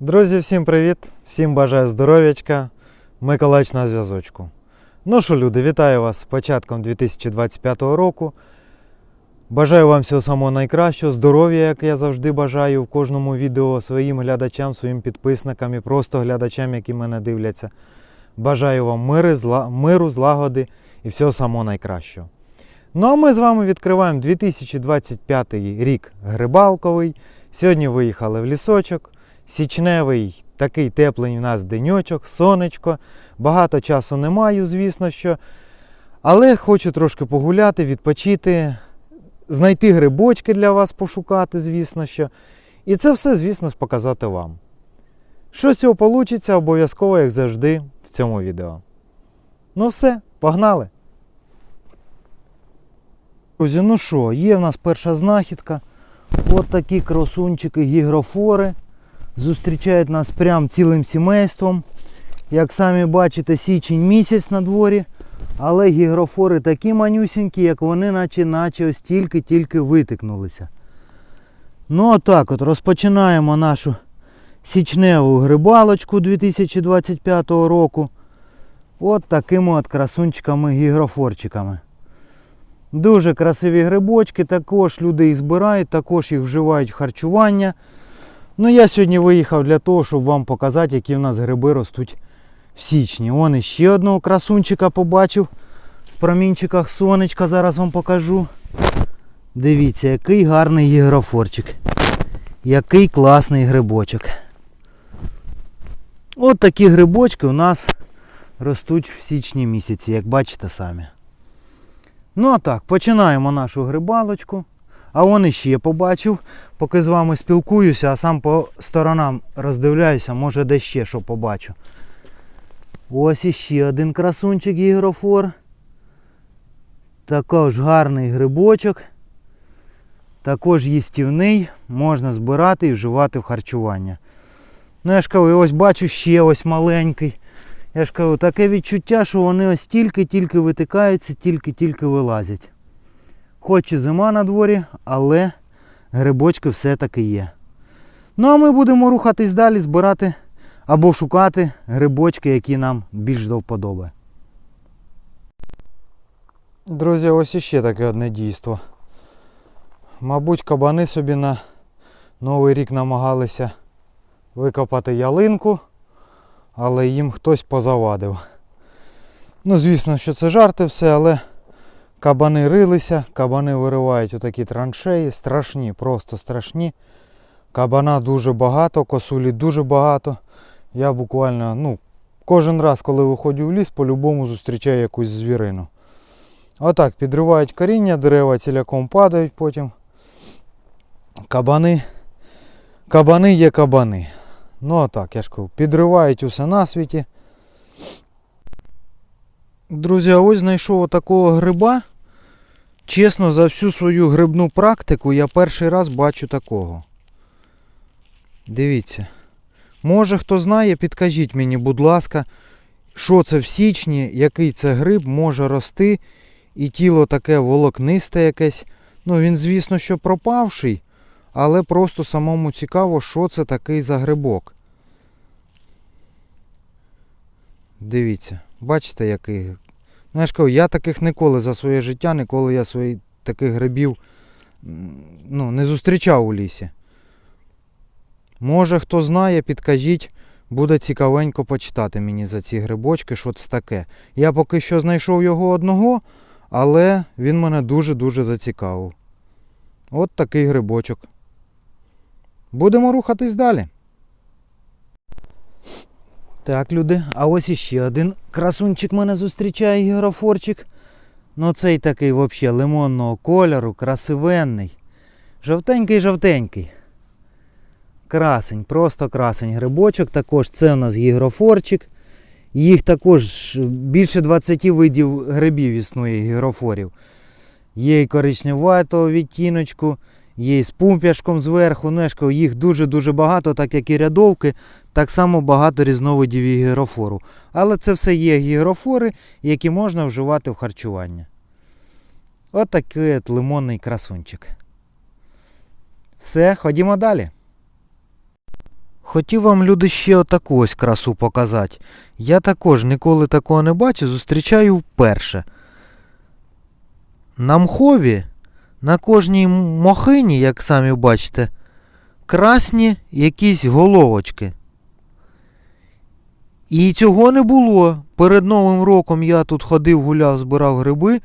Друзі, всім привіт! Всім бажаю здоров'ячка. Миколаївич на зв'язочку. Ну що, люди, вітаю вас з початком 2025 року. Бажаю вам всього самого найкращого, здоров'я, як я завжди бажаю в кожному відео своїм глядачам, своїм підписникам і просто глядачам, які мене дивляться. Бажаю вам мири, зла, миру, злагоди і всього самого найкращого. Ну а ми з вами відкриваємо 2025 рік Грибалковий. Сьогодні виїхали в лісочок. Січневий такий теплий у нас деньочок, сонечко. Багато часу не маю, звісно що. Але хочу трошки погуляти, відпочити, знайти грибочки для вас пошукати, звісно що. І це все, звісно, показати вам. Що з цього вийде, обов'язково, як завжди, в цьому відео. Ну все, погнали! Друзі, ну що, є в нас перша знахідка. От такі красунчики гігрофори. Зустрічають нас прям цілим сімейством. Як самі бачите, січень місяць на дворі. Але гігрофори такі манюсінькі, як вони наче наче ось тільки-тільки витикнулися. Ну отак от розпочинаємо нашу січневу грибалочку 2025 року. От такими от красунчиками-гігрофорчиками. Дуже красиві грибочки, також люди їх збирають, також їх вживають в харчування. Ну, я сьогодні виїхав для того, щоб вам показати, які в нас гриби ростуть в січні. Вон іще одного красунчика побачив в промінчиках сонечка, зараз вам покажу. Дивіться, який гарний гігрофорчик. Який класний грибочок. От такі грибочки у нас ростуть в січні місяці, як бачите самі. Ну а так, починаємо нашу грибалочку. А он іще побачив, поки з вами спілкуюся, а сам по сторонам роздивляюся, може де ще що побачу. Ось іще один красунчик гігрофор. Також гарний грибочок. Також їстівний, можна збирати і вживати в харчування. Ну я ж кажу, ось бачу ще ось маленький. Я ж кажу, таке відчуття, що вони ось тільки-тільки витикаються, тільки-тільки вилазять. Хоч і зима на дворі, але грибочки все-таки є. Ну а ми будемо рухатись далі, збирати або шукати грибочки, які нам більш до вподоби. Друзі, ось іще таке одне дійство. Мабуть, кабани собі на Новий рік намагалися викопати ялинку, але їм хтось позавадив. Ну, звісно, що це жарти все, але Кабани рилися, кабани виривають отакі траншеї, страшні, просто страшні. Кабана дуже багато, косулі дуже багато. Я буквально, ну, кожен раз, коли виходжу в ліс, по-любому зустрічаю якусь звірину. Отак, підривають коріння, дерева ціляком падають потім. Кабани. Кабани є кабани. Ну отак, я ж кажу, підривають усе на світі. Друзі, ось знайшов отакого гриба. Чесно, за всю свою грибну практику я перший раз бачу такого. Дивіться. Може хто знає, підкажіть мені, будь ласка, що це в січні, який це гриб може рости, і тіло таке волокнисте якесь. Ну, він, звісно, що пропавший, але просто самому цікаво, що це такий за грибок. Дивіться, бачите, який. Ну, я ж кажу, я таких ніколи за своє життя, ніколи я свої таких грибів ну, не зустрічав у лісі. Може хто знає, підкажіть, буде цікавенько почитати мені за ці грибочки, що це таке. Я поки що знайшов його одного, але він мене дуже-дуже зацікавив. От такий грибочок. Будемо рухатись далі. Так, люди, а ось іще один красунчик мене зустрічає гігрофорчик. Ну цей такий взагалі лимонного кольору, красивенний. Жовтенький-жовтенький. Красень, просто красень грибочок. Також це у нас гігрофорчик. Їх також більше 20 видів грибів існує гігрофорів. Є і коричневатого відтіночку, є з пумпяшком зверху. Ну, кажу, їх дуже-дуже багато, так як і рядовки, так само багато різновидів і гігрофору. Але це все є гігрофори, які можна вживати в харчування. От такий от лимонний красунчик. Все, ходімо далі. Хотів вам люди ще отаку ось красу показати. Я також ніколи такого не бачив, зустрічаю вперше. На мхові, на кожній мохині, як самі бачите, красні якісь головочки. І цього не було. Перед Новим роком я тут ходив, гуляв, збирав гриби.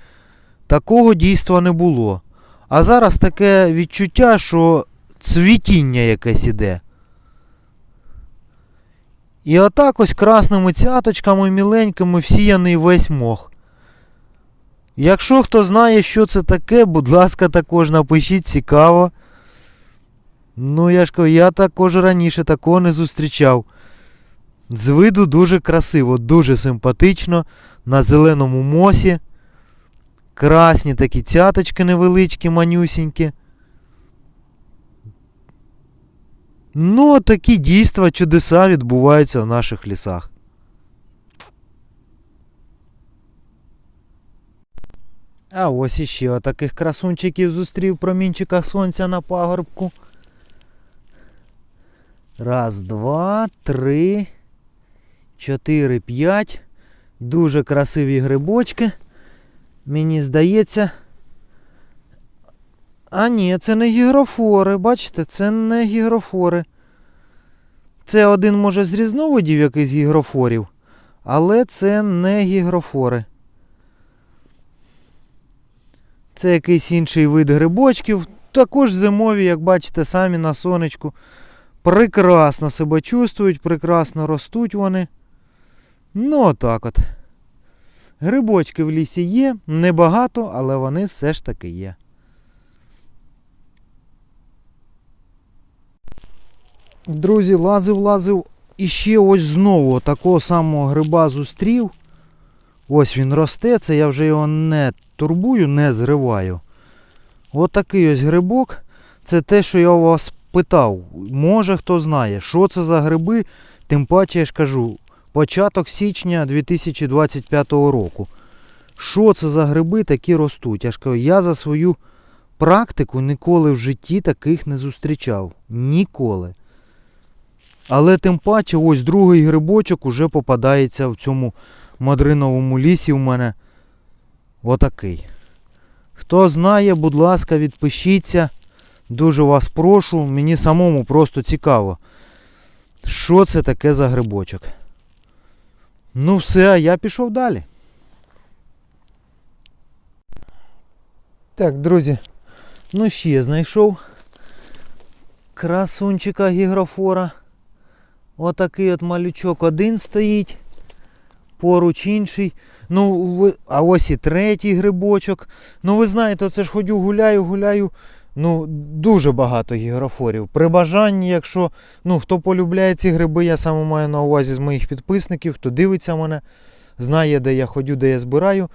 Такого дійства не було. А зараз таке відчуття, що цвітіння якесь іде. І отак ось красними цяточками міленькими всіяний весь мох. Якщо хто знає, що це таке, будь ласка, також напишіть цікаво. Ну, я ж кажу, я також раніше такого не зустрічав. З виду дуже красиво, дуже симпатично. На зеленому мосі. Красні такі цяточки невеличкі, манюсінькі. Ну, такі дійства, чудеса відбуваються в наших лісах. А ось іще отаких красунчиків зустрів в промінчиках сонця на пагорбку. Раз, два, три, чотири, п'ять. Дуже красиві грибочки. Мені здається. А ні, це не гігрофори. Бачите, це не гігрофори. Це один, може, з різновидів якийсь гігрофорів, але це не гігрофори. Це якийсь інший вид грибочків. Також зимові, як бачите, самі на сонечку. Прекрасно себе чувствують, прекрасно ростуть вони. Ну, отак от. Грибочки в лісі є, небагато, але вони все ж таки є. Друзі, лазив, лазив і ще ось знову такого самого гриба зустрів. Ось він росте, це я вже його не турбую, не зриваю. Отакий ось грибок. Це те, що я у вас питав. Може хто знає, що це за гриби, тим паче я ж кажу, початок січня 2025 року. Що це за гриби такі ростуть? Я ж кажу, я за свою практику ніколи в житті таких не зустрічав. Ніколи. Але тим паче, ось другий грибочок уже попадається в цьому мадриновому лісі у мене. Отакий. Хто знає, будь ласка, відпишіться. Дуже вас прошу. Мені самому просто цікаво. Що це таке за грибочок? Ну все, я пішов далі. Так, друзі. Ну ще знайшов красунчика гігрофора. Отакий от малючок один стоїть. Поруч інший. Ну, а ось і третій грибочок. Ну, ви знаєте, це ж ходю, гуляю, гуляю. Ну, дуже багато гігрофорів. При бажанні, якщо ну, хто полюбляє ці гриби, я саме маю на увазі з моїх підписників, хто дивиться мене, знає, де я ходю, де я збираю.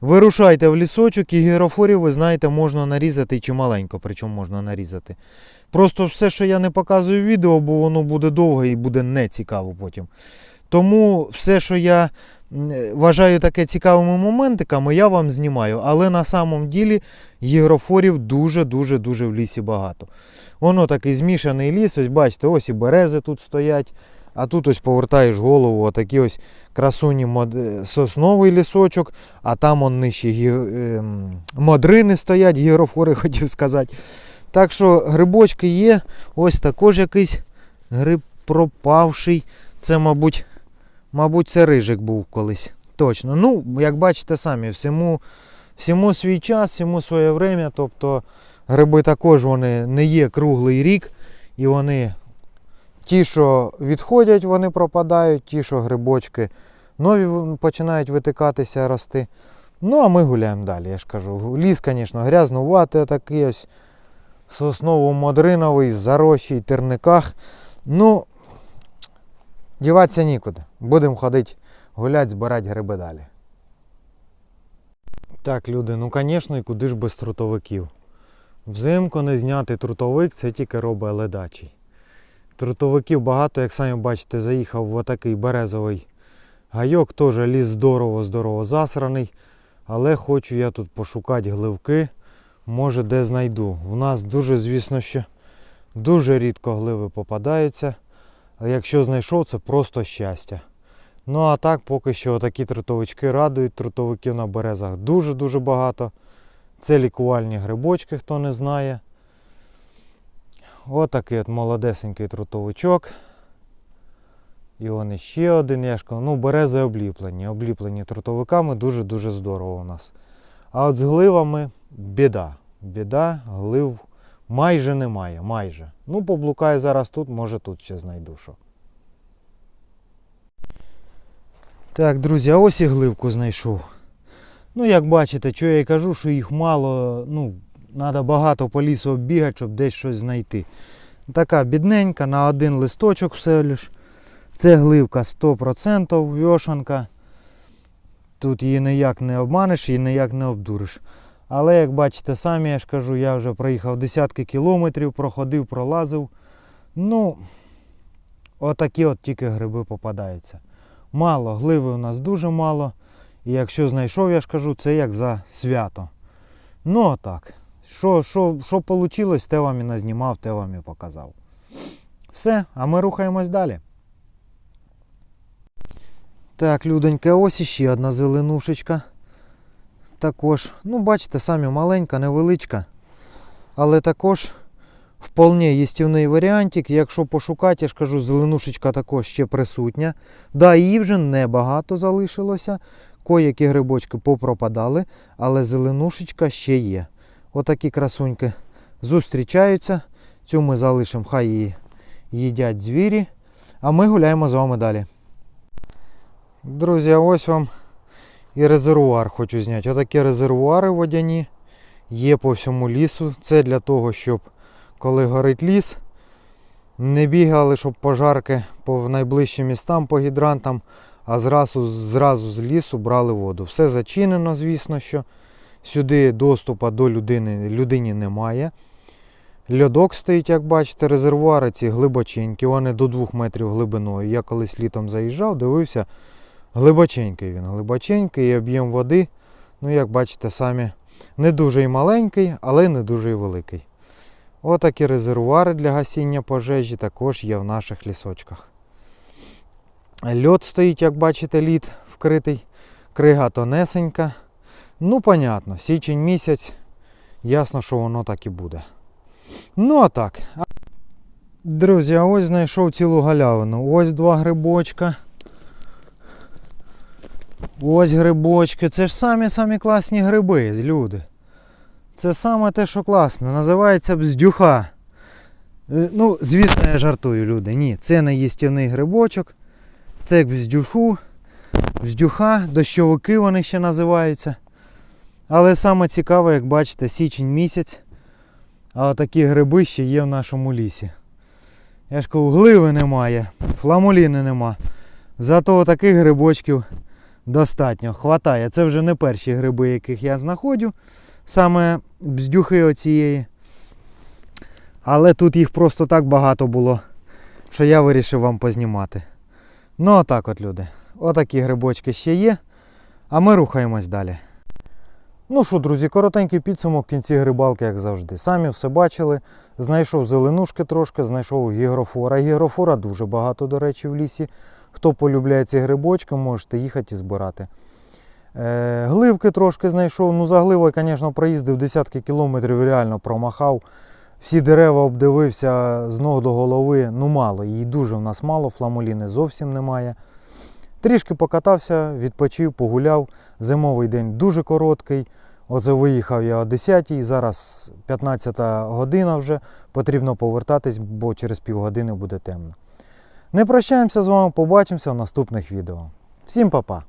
Вирушайте в лісочок і гігрофорів, ви знаєте, можна нарізати чималенько, причому можна нарізати. Просто все, що я не показую в відео, бо воно буде довго і буде нецікаво потім. Тому все, що я вважаю таке цікавими моментиками, я вам знімаю. Але на самом ділі гігрофорів дуже-дуже дуже в лісі багато. Воно такий змішаний ліс, ось бачите, ось і берези тут стоять. А тут ось повертаєш голову, отакі ось красуні мод... е, сосновий лісочок, а там он нижче гі... ем, модрини стоять, гігрофори хотів сказати. Так що грибочки є, ось також якийсь гриб пропавший. Це, мабуть, мабуть, це рижик був колись. Точно. Ну, як бачите самі, всьому, всьому свій час, всьому своє время. Тобто гриби також вони не є круглий рік. І вони ті, що відходять, вони пропадають, ті, що грибочки нові починають витикатися, рости. Ну, а ми гуляємо далі, я ж кажу. Ліс, звісно, грязнуватий, такий ось сосново-модриновий, зарощий терниках. Ну, діватися нікуди. Будемо ходити гуляти, збирати гриби далі. Так, люди, ну звісно, і куди ж без трутовиків. Взимку не зняти трутовик, це тільки робить ледачий. Трутовиків багато, як самі бачите, заїхав в отакий березовий гайок. Теж ліс здорово-здорово засраний. Але хочу я тут пошукати гливки. Може де знайду. В нас дуже, звісно, що дуже рідко гливи попадаються. Якщо знайшов, це просто щастя. Ну а так, поки що такі трутовички радують. Трутовиків на березах дуже-дуже багато. Це лікувальні грибочки, хто не знає. Отакий от молодесенький трутовичок. І он іще один, я ж кажу, ну берези обліплені. Обліплені трутовиками дуже-дуже здорово у нас. А от з гливами біда. Біда, глив майже немає. Майже. Ну, поблукаю зараз тут, може тут ще знайду що. Так, друзі, ось і гливку знайшов. Ну, як бачите, що я і кажу, що їх мало, ну, треба багато по лісу оббігати, щоб десь щось знайти. Така бідненька, на один листочок все лиш. Це гливка 100%, вьошанка. Тут її ніяк не обманеш, її ніяк не обдуриш. Але як бачите самі, я ж кажу, я вже проїхав десятки кілометрів, проходив, пролазив. Ну, отакі от тільки гриби попадаються. Мало, гливи у нас дуже мало. І якщо знайшов, я ж кажу, це як за свято. Ну отак. Що, вийшло, те вам і назнімав, те вам і показав. Все, а ми рухаємось далі. Так, людонька, ось іще одна зеленушечка. Також, ну, бачите, самі маленька, невеличка. Але також вполне їстівний варіантик. Якщо пошукати, я ж кажу, зеленушечка також ще присутня. Да, її вже небагато залишилося. Коякі грибочки попропадали, але зеленушечка ще є. Отакі красуньки зустрічаються. Цю ми залишимо, хай її їдять звірі. А ми гуляємо з вами далі. Друзі, ось вам і резервуар хочу зняти. Отакі резервуари водяні є по всьому лісу. Це для того, щоб коли горить ліс, не бігали, щоб пожарки по найближчим містам, по гідрантам, а зразу, зразу з лісу брали воду. Все зачинено, звісно, що сюди доступу до людини людині немає. Льодок стоїть, як бачите, резервуари ці глибоченькі, вони до 2 метрів глибиною. Я колись літом заїжджав, дивився, глибоченький він, глибоченький і об'єм води, ну як бачите самі, не дуже і маленький, але не дуже і великий. Отакі резервуари для гасіння пожежі також є в наших лісочках. Льод стоїть, як бачите, лід вкритий, крига тонесенька. Ну, понятно, січень місяць, ясно, що воно так і буде. Ну, а так. Друзі, а ось знайшов цілу галявину. Ось два грибочка. Ось грибочки. Це ж самі-самі класні гриби, люди. Це саме те, що класне. Називається бздюха. Е, Ну, звісно, я жартую, люди. Ні, це не їстівний грибочок. Це як бздюху, бздюха, дощовики вони ще називаються. Але саме цікаве, як бачите, січень місяць. А отакі гриби ще є в нашому лісі. Я ж кажу, гливи немає, фламуліни нема. Зато таких грибочків достатньо. Хватає. Це вже не перші гриби, яких я знаходжу. Саме бздюхи оцієї. Але тут їх просто так багато було, що я вирішив вам познімати. Ну, отак от, люди. Отакі грибочки ще є. А ми рухаємось далі. Ну що, друзі, коротенький підсумок в кінці грибалки, як завжди. Самі все бачили. Знайшов зеленушки трошки, знайшов гігрофора. Гігрофора дуже багато, до речі, в лісі. Хто полюбляє ці грибочки, можете їхати і збирати. Е, гливки трошки знайшов. Ну, за гливою, звісно, проїздив десятки кілометрів, реально промахав. Всі дерева обдивився з ног до голови. Ну, мало, її дуже в нас мало, фламуліни зовсім немає. Трішки покатався, відпочив, погуляв. Зимовий день дуже короткий. Оце виїхав я о 10 й зараз 15 година вже. Потрібно повертатись, бо через півгодини буде темно. Не прощаємося з вами, побачимося в наступних відео. Всім па-па!